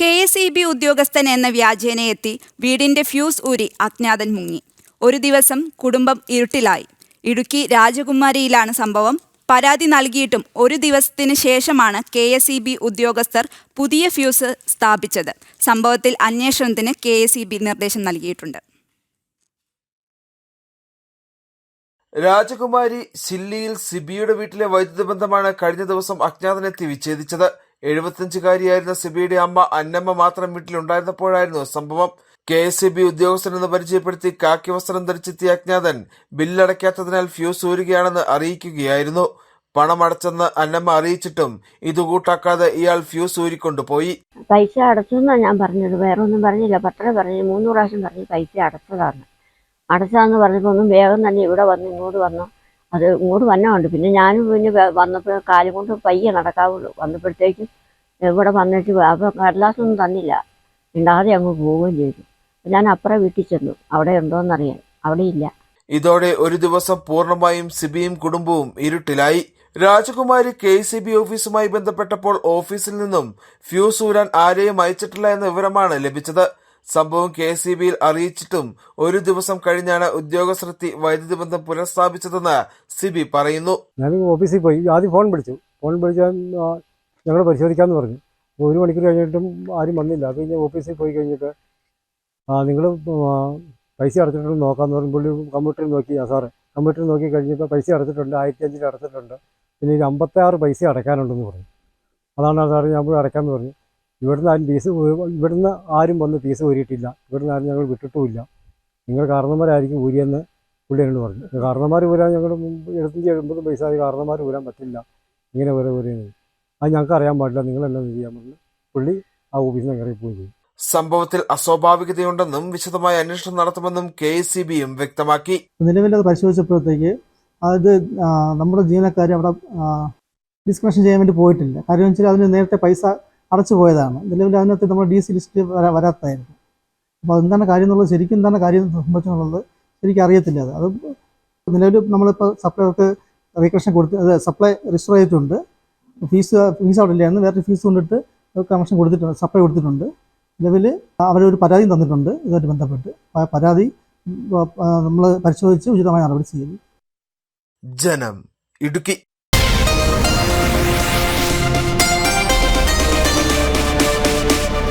K S E B ഉദ്യോഗസ്ഥൻ എന്ന വ്യാജേന എത്തി വീടിന്റെ ഫ്യൂസ് ഊരി അജ്ഞാതൻ മുങ്ങി. ഒരു ദിവസം കുടുംബം ഇരുട്ടിലായി. ഇടുക്കി രാജകുമാരിയിലാണ് സംഭവം. പരാതി നൽകിയിട്ടും ഒരു ദിവസത്തിന് ശേഷമാണ് കെ എസ് ഇ ബി ഉദ്യോഗസ്ഥർ പുതിയ ഫ്യൂസ് സ്ഥാപിച്ചത്. സംഭവത്തിൽ അന്വേഷണത്തിന് കെ എസ് ഇ ബി നിർദ്ദേശം നൽകിയിട്ടുണ്ട്. രാജകുമാരി സില്ലിയിൽ സിബിയുടെ വീട്ടിലെ വൈദ്യുത ബന്ധമാണ് കഴിഞ്ഞ ദിവസം അജ്ഞാതനെത്തി വിച്ഛേദിച്ചത്. എഴുപത്തിയഞ്ചുകാരിയായിരുന്ന സിബിയുടെ അമ്മ അന്നമ്മ മാത്രം വീട്ടിലുണ്ടായിരുന്നപ്പോഴായിരുന്നു സംഭവം. കെ എസ് സി ബി ഉദ്യോഗസ്ഥനെന്ന് പരിചയപ്പെടുത്തി കാക്കി വസ്ത്രം ധരിച്ചെത്തിയ അജ്ഞാതൻ ബില്ലടയ്ക്കാത്തതിനാൽ ഫ്യൂസ് ഊരുകയാണെന്ന് അറിയിക്കുകയായിരുന്നു. പണമടച്ചെന്ന് അന്നമ്മ അറിയിച്ചിട്ടും ഇത് കൂട്ടാക്കാതെ ഇയാൾ ഫ്യൂസ് ഊരിക്കൊണ്ടുപോയി. പൈസ അടച്ചു എന്നാണ് ഞാൻ പറഞ്ഞത്. വേറെ ഒന്നും പറഞ്ഞില്ല. പത്ര പറഞ്ഞു മൂന്ന് പ്രാവശ്യം പറഞ്ഞു പൈസ അടച്ചതാണ്. അടച്ചതാന്ന് പറഞ്ഞപ്പോൾ ഒന്നും വേഗം തന്നെ ഇവിടെ വന്ന് ഇങ്ങോട്ട് വന്നു. അത് ഇങ്ങോട്ട് വന്നതുകൊണ്ട് പിന്നെ ഞാനും പിന്നെ വന്നപ്പോൾ കാലും കൊണ്ട് പയ്യെ നടക്കാവുള്ളൂ വന്നപ്പോഴത്തേക്കും ഇവിടെ വന്നിട്ട് അപ്പം കടലാസൊന്നും തന്നില്ല. ഇണ്ടാതെ അങ്ങ് പോവുകയും ചെയ്തു. ഞാൻ അപ്പുറം വീട്ടിൽ ചെന്നു. അവിടെ ഉണ്ടോയെന്നറിയാൻ അവിടെ ഇല്ല. ഇതോടെ ഒരു ദിവസം പൂർണമായും സിബിയും കുടുംബവും ഇരുട്ടിലായി. രാജകുമാരി കെ സി ബി ഓഫീസുമായി ബന്ധപ്പെട്ടപ്പോൾ ഓഫീസിൽ നിന്നും ഫ്യൂസ് ഊരാൻ ആരെയും അയച്ചിട്ടില്ല എന്ന വിവരമാണ് ലഭിച്ചത്. സംഭവം കെ സി ബിയിൽ അറിയിച്ചിട്ടും ഒരു ദിവസം കഴിഞ്ഞാണ് ഉദ്യോഗസ്ഥരെത്തി വൈദ്യുതി ബന്ധം പുനഃസ്ഥാപിച്ചതെന്ന് സിബി പറയുന്നു. ഞാൻ ഓഫീസിൽ പോയി. ആദ്യം ഫോൺ വിളിച്ചു. ഫോൺ വിളിച്ചാൽ ഞങ്ങൾ പരിശോധിക്കാമെന്ന് പറഞ്ഞു. ഒരു മണിക്കൂർ കഴിഞ്ഞിട്ടും ആരും വന്നില്ല. അത് കഴിഞ്ഞ് ഓഫീസിൽ പോയി കഴിഞ്ഞിട്ട് നിങ്ങൾ പൈസ അടച്ചിട്ടുണ്ടെന്ന് നോക്കാമെന്ന് പറഞ്ഞു. പുള്ളി കമ്പ്യൂട്ടറിൽ നോക്കി ആ സാറ്. കമ്പ്യൂട്ടറിൽ നോക്കി കഴിഞ്ഞപ്പോൾ പൈസ അടച്ചിട്ടുണ്ട്. ആയിരത്തി അഞ്ചിൽ അടച്ചിട്ടുണ്ട്. പിന്നെ ഒരു അമ്പത്താറ് പൈസ അടയ്ക്കാനുണ്ടെന്ന് പറഞ്ഞു. അതാണ് സാറ് ഞാൻ പോയി അടയ്ക്കാമെന്ന് പറഞ്ഞു. ഇവിടുന്ന് ആരും ഫീസ് ഇവിടുന്ന് ആരും വന്ന് ഫീസ് ഊരിയിട്ടില്ല. ഇവിടുന്ന് ആരും ഞങ്ങൾ വിട്ടിട്ടുമില്ല. നിങ്ങൾ കാരണന്മാരായിരിക്കും ഊരിയെന്ന് പുള്ളി എന്നോട് പറഞ്ഞു. കാരണന്മാർ ഊരാൻ ഞങ്ങൾ എഴുപത്തഞ്ച് എഴുപത് പൈസ ആയി കാരണന്മാർ ഊരാൻ പറ്റില്ല. ഇങ്ങനെ ഓരോ ഊരുന്നത് അത് ഞങ്ങൾക്ക് അറിയാൻ പാടില്ല. നിങ്ങളെല്ലാം ചെയ്യാൻ പറഞ്ഞു പുള്ളി ആ ഓഫീസിൽ നിന്ന് ഇറങ്ങി പോയി ചെയ്തു. സംഭവത്തിൽ അസ്വാഭാവികതയുണ്ടെന്നും വിശദമായ അന്വേഷണം നടത്തുമെന്നും കെ സി ബിയും വ്യക്തമാക്കി. നിലവിൽ അത് പരിശോധിച്ചപ്പോഴത്തേക്ക് അത് നമ്മുടെ ജീവനക്കാർ അവിടെ ഡിസ്കഷൻ ചെയ്യാൻ വേണ്ടി പോയിട്ടില്ല. കാര്യം വെച്ചാൽ അതിന് നേരത്തെ പൈസ അടച്ചു പോയതാണ്. നിലവിൽ അതിനകത്ത് നമ്മുടെ ഡി സി ലിസ്റ്റ് വരാ വരാത്തായിരുന്നു. അപ്പോൾ അതെന്താണ് കാര്യം എന്നുള്ളത് ശരിക്കും എന്താണ് കാര്യം സംഭവിച്ചെന്നുള്ളത് ശരിക്കും അറിയത്തില്ല അത്. അത് നിലവിൽ നമ്മളിപ്പോൾ സപ്ലൈക്ക് റീകണക്ഷൻ കൊടുത്ത് അത് സപ്ലൈ രജിസ്റ്റർ ചെയ്തിട്ടുണ്ട്. ഫീസ് ഫീസ് അവിടെ ഇല്ലായിരുന്നു വേറെ ഫീസ് കൊണ്ടിട്ട് കണക്ഷൻ കൊടുത്തിട്ടുണ്ട് സപ്ലൈ കൊടുത്തിട്ടുണ്ട്. നിലവിൽ അവരൊരു പരാതി തന്നിട്ടുണ്ട്. ഇതുമായിട്ട് ബന്ധപ്പെട്ട്. പരാതി നമ്മൾ പരിശോധിച്ച് ഉചിതമായ നടപടി ചെയ്യും ജനം ഇടുക്കി.